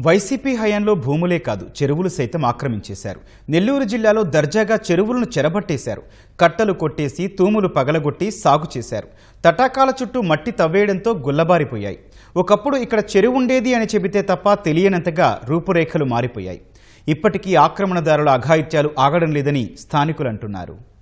YCP హయాంలో భూములే కాదు చెరువులు సైతం ఆక్రమించేశారు. నెల్లూరు జిల్లాలో దర్జాగా చెరువులను చెరబట్టేశారు. కట్టలు కొట్టేసి తూములు పగలగొట్టి సాగు చేశారు. తటాకాల చుట్టూ మట్టి తవ్వేయడంతో గుల్లబారిపోయాయి. ఒకప్పుడు ఇక్కడ చెరువు ఉండేది అని చెబితే తప్ప తెలియనంతగా రూపురేఖలు మారిపోయాయి. ఇప్పటికీ ఆక్రమణదారుల అఘాయిత్యాలు ఆగడం లేదని స్థానికులు అంటున్నారు.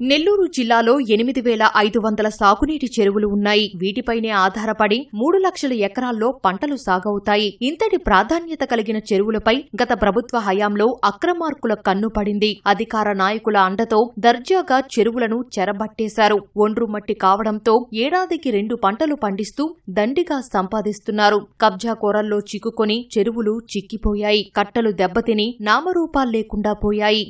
నెల్లూరు జిల్లాలో ఎనిమిది వేల ఐదు వందల సాగునీటి చెరువులు ఉన్నాయి. వీటిపైనే ఆధారపడి మూడు లక్షల ఎకరాల్లో పంటలు సాగవుతాయి. ఇంతటి ప్రాధాన్యత కలిగిన చెరువులపై గత ప్రభుత్వ హయాంలో అక్రమార్కుల కన్ను పడింది. అధికార నాయకుల అండతో దర్జాగా చెరువులను చెరబట్టేశారు. ఒండ్రు మట్టి కావడంతో ఏడాదికి రెండు పంటలు పండిస్తూ దండిగా సంపాదిస్తున్నారు. కబ్జా కోరల్లో చిక్కుకొని చెరువులు చిక్కిపోయాయి. కట్టలు దెబ్బతిని నామరూపాలు లేకుండా పోయాయి.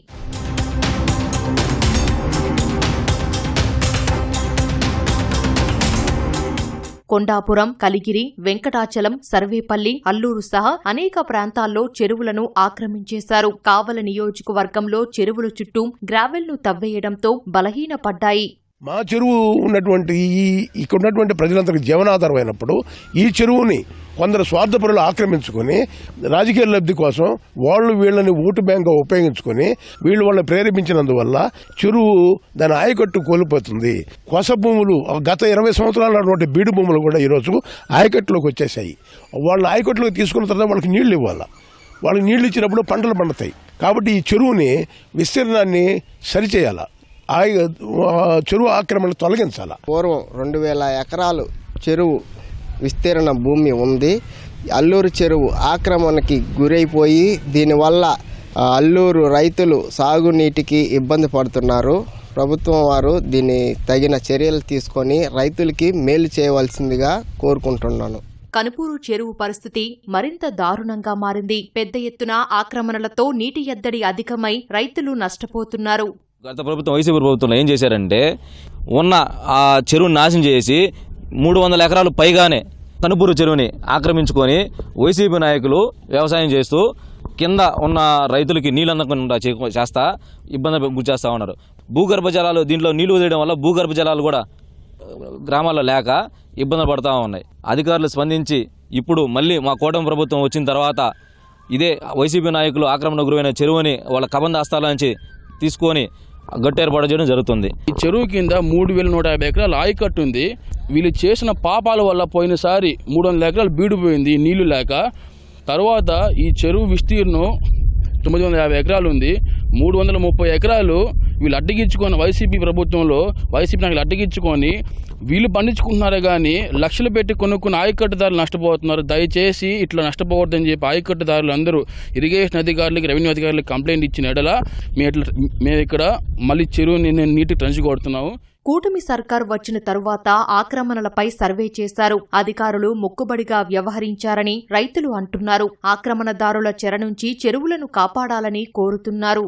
కొండాపురం కలిగిరి వెంకటాచలం సర్వేపల్లి అల్లూరు సహా అనేక ప్రాంతాల్లో చెరువులను ఆక్రమించేశారు. కావల నియోజకవర్గంలో చెరువుల చుట్టూ గ్రావెల్ను తవ్వేయడంతో బలహీనపడ్డాయి. మా చెరువు ఉన్నటువంటి ఈ ఇక్కడ ఉన్నటువంటి ప్రజలందరికీ జీవనాధారం అయినప్పుడు ఈ చెరువుని కొందరు స్వార్థపరులు ఆక్రమించుకొని రాజకీయ లబ్ధి కోసం వాళ్ళు వీళ్ళని ఓటు బ్యాంక్గా ఉపయోగించుకొని వీళ్ళు వాళ్ళని ప్రేరేపించినందువల్ల చెరువు దాని ఆయకట్టు కోల్పోతుంది. కొస భూములు గత ఇరవై సంవత్సరాల ఉన్నటువంటి బీడు భూములు కూడా ఈరోజు ఆయకట్టులోకి వచ్చేసాయి వాళ్ళు ఆయకట్టులోకి తీసుకున్న తర్వాత వాళ్ళకి నీళ్ళు ఇవ్వాలి. వాళ్ళకి నీళ్ళు ఇచ్చినప్పుడు పంటలు పండుతాయి. కాబట్టి ఈ చెరువుని విస్తీర్ణాన్ని సరిచేయాలి. చెరువు ఆక్రమణ తొలగించాలి. పూర్వం రెండు వేల ఎకరాలు చెరువు విస్తీర్ణ భూమి ఉంది. అల్లూరు చెరువు ఆక్రమణకి గురైపోయి దీనివల్ల అల్లూరు రైతులు సాగునీటికి ఇబ్బంది పడుతున్నారు. ప్రభుత్వం వారు దీన్ని తగిన చర్యలు తీసుకొని రైతులకి మేలు చేయవలసిందిగా కోరుకుంటున్నాను. కనుపూరు చెరువు పరిస్థితి మరింత దారుణంగా మారింది. పెద్ద ఎత్తున ఆక్రమణలతో నీటి ఎద్దడి అధికమై రైతులు నష్టపోతున్నారు. గత ప్రభుత్వం వైసీపీ ప్రభుత్వంలో ఏం చేశారంటే ఉన్న ఆ చెరువుని నాశనం చేసి మూడు వందల ఎకరాలు పైగానే కనుపూరు చెరువుని ఆక్రమించుకొని వైసీపీ నాయకులు వ్యవసాయం చేస్తూ కింద ఉన్న రైతులకి నీళ్ళు అందకుండా చే- చేస్తా ఇబ్బంది గురి చేస్తూ ఉన్నారు. భూగర్భ జలాలు దీంట్లో నీళ్ళు వదిలేయడం వల్ల భూగర్భ జలాలు కూడా గ్రామాల్లో లేక ఇబ్బందులు పడుతూ ఉన్నాయి. అధికారులు స్పందించి ఇప్పుడు మళ్ళీ మా కూటమి ప్రభుత్వం వచ్చిన తర్వాత ఇదే వైసీపీ నాయకులు ఆక్రమణ గురైన చెరువుని వాళ్ళ కబంధ నుంచి తీసుకొని గట్టు ఏర్పాటు చేయడం జరుగుతుంది. ఈ చెరువు కింద మూడు వేల నూట యాభై ఎకరాలు ఆయకట్టు ఉంది. వీళ్ళు చేసిన పాపాల వల్ల పోయినసారి మూడు వందల ఎకరాలు బీడిపోయింది నీళ్ళు లేక. తర్వాత ఈ చెరువు విస్తీర్ణం తొమ్మిది వందల యాభై ఎకరాలు ఉంది. మూడు వందల ముప్పై ఎకరాలు వీళ్ళు అడ్డగించుకొని వైసీపీ ప్రభుత్వంలో వైసీపీ నాయకులు అడ్డగించుకొని వీళ్ళు పండించుకుంటున్నారే కానీ లక్షలు పెట్టి కొనుక్కున్న ఆయకట్టుదారులు నష్టపోతున్నారు. దయచేసి ఇట్లా నష్టపోవద్దని చెప్పి ఆయకట్టుదారులు అందరూ ఇరిగేషన్ అధికారులకి రెవెన్యూ అధికారులకు కంప్లైంట్ ఇచ్చిన ఎడల మేము ఇట్లా మేము ఇక్కడ మళ్ళీ చెరువుని నేను నీటికి ట్రంచి కొడుతున్నాము కూటమి సర్కార్ వచ్చిన తరువాత ఆక్రమణలపై సర్వే చేశారు. అధికారులు మొక్కుబడిగా వ్యవహరించారని రైతులు అంటున్నారు. ఆక్రమణదారుల చెర నుంచి చెరువులను కాపాడాలని కోరుతున్నారు.